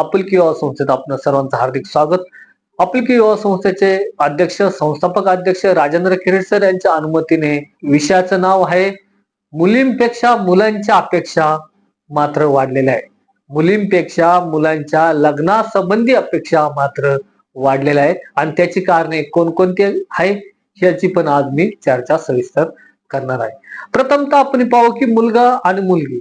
आपुलकी युवा संस्थेत आपलं सर्वांचं हार्दिक स्वागत. आपुलकी युवा संस्थेचे अध्यक्ष संस्थापक अध्यक्ष राजेंद्र किरेसर यांच्या अनुमतीने विषयाचं नाव आहे मुलींपेक्षा मुलांच्या अपेक्षा मात्र वाढलेल्या आहे मुलींपेक्षा मुलांच्या लग्नासंबंधी अपेक्षा मात्र वाढलेल्या आहेत. आणि त्याची कारणे कोणकोणती आहे याची पण आज मी चर्चा सविस्तर करणार आहे. प्रथमतः आपण पाहू की मुलगा आणि मुलगी.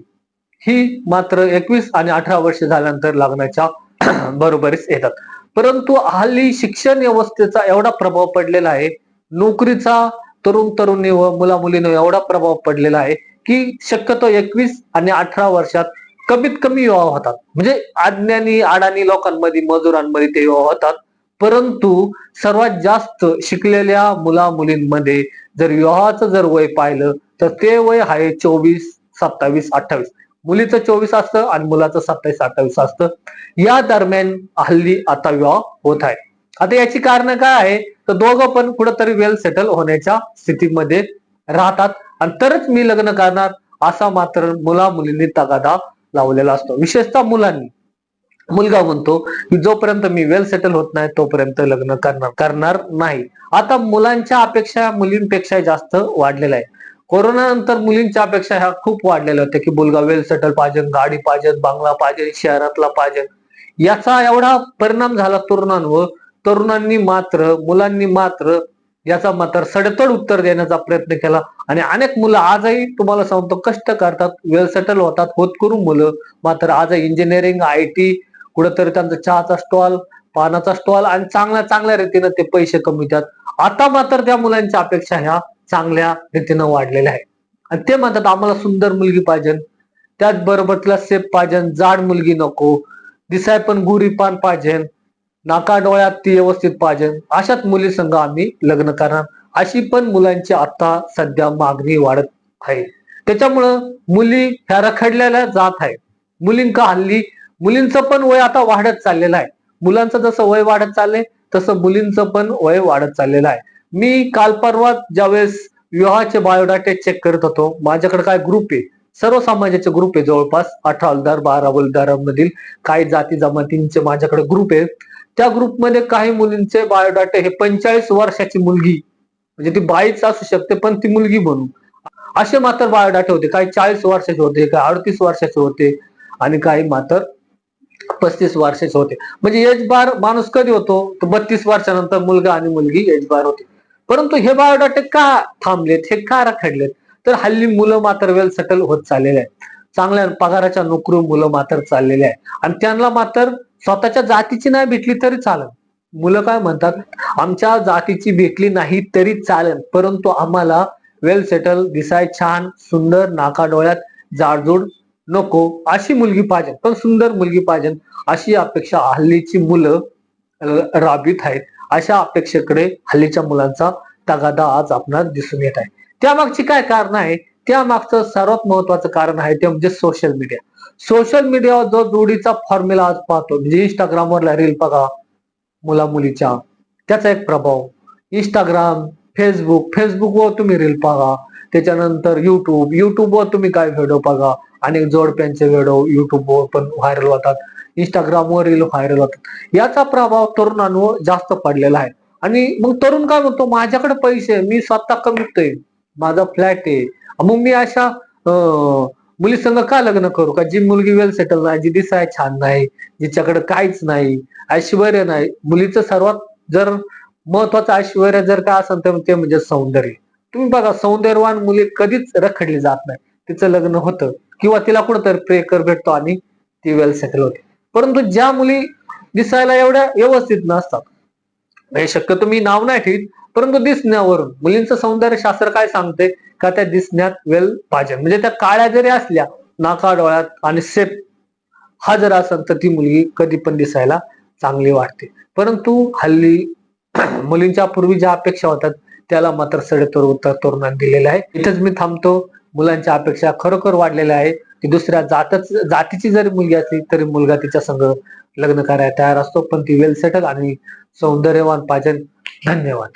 ही मात्र एकवीस आणि अठरा वर्ष झाल्यानंतर लागण्याच्या बरोबरीच येतात. परंतु हल्ली शिक्षण व्यवस्थेचा एवढा प्रभाव पडलेला आहे नोकरीचा तरुण तरुणी व मुला मुलींवर एवढा प्रभाव पडलेला आहे की शक्यतो एकवीस आणि अठरा वर्षात कमीत कमी विवाह होतात. म्हणजे अज्ञानी अडाणी लोकांमध्ये मजुरांमध्ये ते विवाह होतात. परंतु सर्वात जास्त शिकलेल्या मुला मुलींमध्ये जर विवाहाचं जर वय पाहिलं तर ते वय आहे चोवीस सत्तावीस अठ्ठावीस. मुलीचं चोवीस असतं आणि मुलाचं सत्तावीस अठ्ठावीस असतं. या दरम्यान हल्ली आता विवाह होत आहे. आता याची कारण काय आहे? तर दोघं पण कुठंतरी वेल सेटल होण्याच्या स्थितीमध्ये राहतात. आणि तरच मी लग्न करणार असा मात्र मुला मुलींनी तगादा लावलेला असतो. विशेषतः मुलांनी. मुलगा म्हणतो की जोपर्यंत मी वेल सेटल होत नाही तोपर्यंत लग्न करणार करणार नाही. आता मुलांच्या अपेक्षा मुलींपेक्षा जास्त वाढलेल्या आहे कोरोनानंतर मुलींच्या अपेक्षा ह्या खूप वाढलेल्या होत्या की मुलगा वेल सेटल पाहिजे गाडी पाहिजे बंगला पाहिजे शहरातला पाहिजे. याचा एवढा परिणाम झाला तरुणांवर तरुणांनी मात्र मुलांनी मात्र याचा मात्र सडतड उत्तर देण्याचा प्रयत्न केला. आणि अनेक मुलं आजही तुम्हाला सांगतो कष्ट करतात वेल सेटल होतात होत करून मुलं मात्र आज इंजिनिअरिंग आय टी कुठेतरी त्यांचा चहाचा स्टॉल पानाचा स्टॉल आणि चांगल्या चांगल्या रीतीनं ते पैसे कमवितात. आता मात्र त्या मुलांच्या अपेक्षा ह्या चांगल्या रीतीनं वाढलेल्या आहेत. आणि ते म्हणतात आम्हाला सुंदर मुलगी पाहिजे. त्याचबरोबर तिला सेफ पाहिजे जाड मुलगी नको. दिसाय पण गुरी पान पाहिजे. नाका डोळ्यात ती व्यवस्थित पाहिजे. अशाच मुली संघ आम्ही लग्न करणार. अशी पण मुलांची आता सध्या मागणी वाढत आहे. त्याच्यामुळं मुली ह्या रखडलेल्या जात आहे मुलींका हल्ली मुलींचं पण वय आता वाढत चाललेलं आहे. मुलांचं जसं वय वाढत चाललंय तसं मुलींचं पण वय वाढत चाललेलं आहे. मी काल परवा ज्यावेळेस विवाहाचे बायोडाटे चेक करत होतो माझ्याकडे काय ग्रुप आहे? सर्व समाजाचे ग्रुप आहे जवळपास अठरा अलदार बारा हलदारांमधील काही जाती जमातींचे माझ्याकडे ग्रुप आहे. त्या ग्रुपमध्ये काही मुलींचे बायोडाटे हे पंचेचाळीस वर्षाची मुलगी म्हणजे ती बाईच असू शकते पण ती मुलगी म्हणून. असे मात्र बायोडाटे होते. काही चाळीस वर्षाचे होते काही अडतीस वर्षाचे होते आणि काही मात्र पस्तीस वर्षाचे होते. म्हणजे एज बार माणूस कधी होतो? तर बत्तीस वर्षानंतर मुलगा आणि मुलगी एज बार होते. परंतु हे बायोडाटे का थांबलेत? हे का रखडलेत? तर हल्ली मुलं मात्र वेल सेटल होत चाललेले आहेत. चांगल्या पगाराच्या नोकरी मुलं मात्र चाललेले आहे आणि त्यांना मात्र स्वतःच्या जातीची नाही भेटली तरी चालेल. मुलं काय म्हणतात? आमच्या जातीची भेटली नाही तरी चालेल. परंतु आम्हाला वेल सेटल दिसाय छान सुंदर नाका डोळ्यात जाडजूड नको अशी मुलगी पाहिजे. पण सुंदर मुलगी पाहिजे अशी अपेक्षा हल्लीची मुलं राबित राबीत आहेत. अशा अपेक्षेकडे हल्लीच्या मुलांचा तगादा आज आपणास दिसून येत आहे. त्यामागची काय कारण आहे? त्यामागचं सर्वात महत्वाचं कारण आहे ते म्हणजे सोशल मीडिया सोशल मीडियावर जो जोडीचा फॉर्म्युला आज पाहतो म्हणजे इंस्टाग्रामवरला रील बघा मुला मुलीच्या त्याचा एक प्रभाव. इंस्टाग्राम फेसबुक फेसबुकवर तुम्ही रील बघा त्याच्यानंतर युट्यूब युट्यूबवर तुम्ही काय व्हिडिओ बघा अनेक जोडप्यांचे व्हिडिओ युट्यूबवर पण व्हायरल होतात. इंस्टाग्रामवर रील व्हायरल होतात. याचा प्रभाव तरुणांवर जास्त पडलेला आहे. आणि मग तरुण काय म्हणतो माझ्याकडे पैसे मी स्वतः कमवतोय. माझा फ्लॅट आहे. मग मी अशा मुली संघ का लग्न करू? का जी मुलगी वेल सेटल नाही जी दिसाय छान नाही जिच्याकडे काहीच नाही ऐश्वर्य नाही. मुलीचं सर्वात जर महत्वाचं ऐश्वर्य जर काय असेल तर ते म्हणजे सौंदर्य. तुम्ही बघा सौंदर्यवान मुली कधीच रखडली जात नाही. तिचं लग्न होतं. किंवा तिला कुठंतरी प्रेकर भेटतो आणि ती वेल सेटल होते. परंतु ज्या मुली दिसायला एवढ्या व्यवस्थित नसतात. हे शक्यतो मी नाव नाही ठेवीत परंतु दिसण्यावरून. मुलींचं सौंदर्य शास्त्र काय सांगते? का त्या दिसण्यात वेल पाहिजे. म्हणजे त्या काळ्या जरी असल्या नाका डोळ्यात आणि सेप हा जर असेल तर ती मुलगी कधी पण दिसायला चांगली वाटते. परंतु हल्ली मुलींच्या पूर्वी ज्या अपेक्षा होतात त्याला मात्र सडेतोड उत्तर तरुणांनी दिलेलं आहे. इथेच मी थांबतो. मुलांच्या अपेक्षा खरोखर वाढलेल्या आहे की दुसऱ्या जातच जातीची जरी मुलगी असली तरी मुलगा तिच्या संग लग्न करायला तयार असतो. पण ती वेल सेटल आणि सौंदर्यवान पाहिजे. धन्यवाद.